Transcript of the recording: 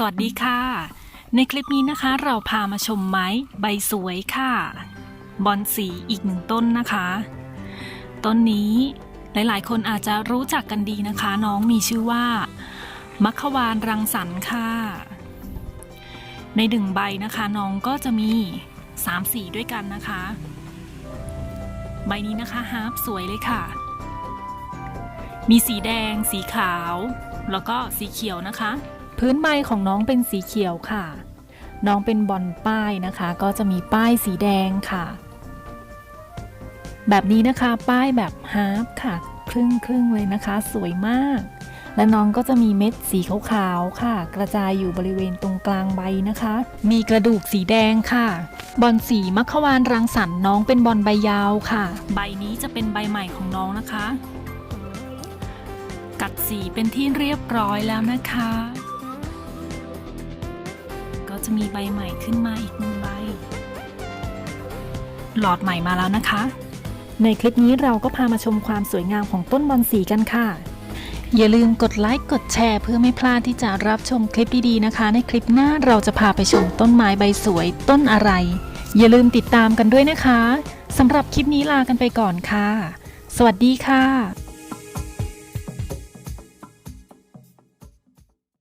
สวัสดีค่ะ ในคลิปนี้นะคะเราพามาชมไม้ใบสวยค่ะ บอนสีอีกหนึ่งต้นนะคะ ต้นนี้หลายๆ คนอาจจะรู้จักกันดีนะคะ น้องมีชื่อว่า มัคควานรังสรรค์ค่ะ ในดึงใบนะคะน้องก็จะมี3สีด้วยกันนะคะ ใบนี้นะคะฮาร์ปสวยเลยค่ะ มีสีแดง สีขาว แล้วก็สีเขียวนะคะ พื้นใบของน้องเป็นสีเขียวค่ะ น้องเป็นบอลป้ายนะคะ ก็จะมีป้ายสีแดงค่ะ แบบนี้นะคะป้ายแบบฮาร์ปค่ะ ครึ่งครึ่งเลยนะคะ สวยมาก และน้องก็จะมีเม็ดสีขาวๆค่ะ กระจายอยู่บริเวณตรงกลางใบนะคะ มีกระดูกสีแดงค่ะ บอลสีมัควานรังสรรค์น้องเป็นบอลใบยาวค่ะ ใบนี้จะเป็นใบใหม่ของน้องนะคะ กัดสีเป็นที่เรียบร้อยแล้วนะคะ จะมีใบใหม่ขึ้นมาอีกหนึ่งใบ หลอดใหม่มาแล้วนะคะ ในคลิปนี้เราก็พามาชมความสวยงามของต้นบอนสีกันค่ะ อย่าลืมกดไลค์กดแชร์ เพื่อไม่พลาดที่จะรับชมคลิปดีๆนะคะ ในคลิปหน้าเราจะพาไปชมต้นไม้ใบสวยต้นอะไร อย่าลืมติดตามกันด้วยนะคะสำหรับคลิปนี้ลากันไปก่อนค่ะ สวัสดีค่ะ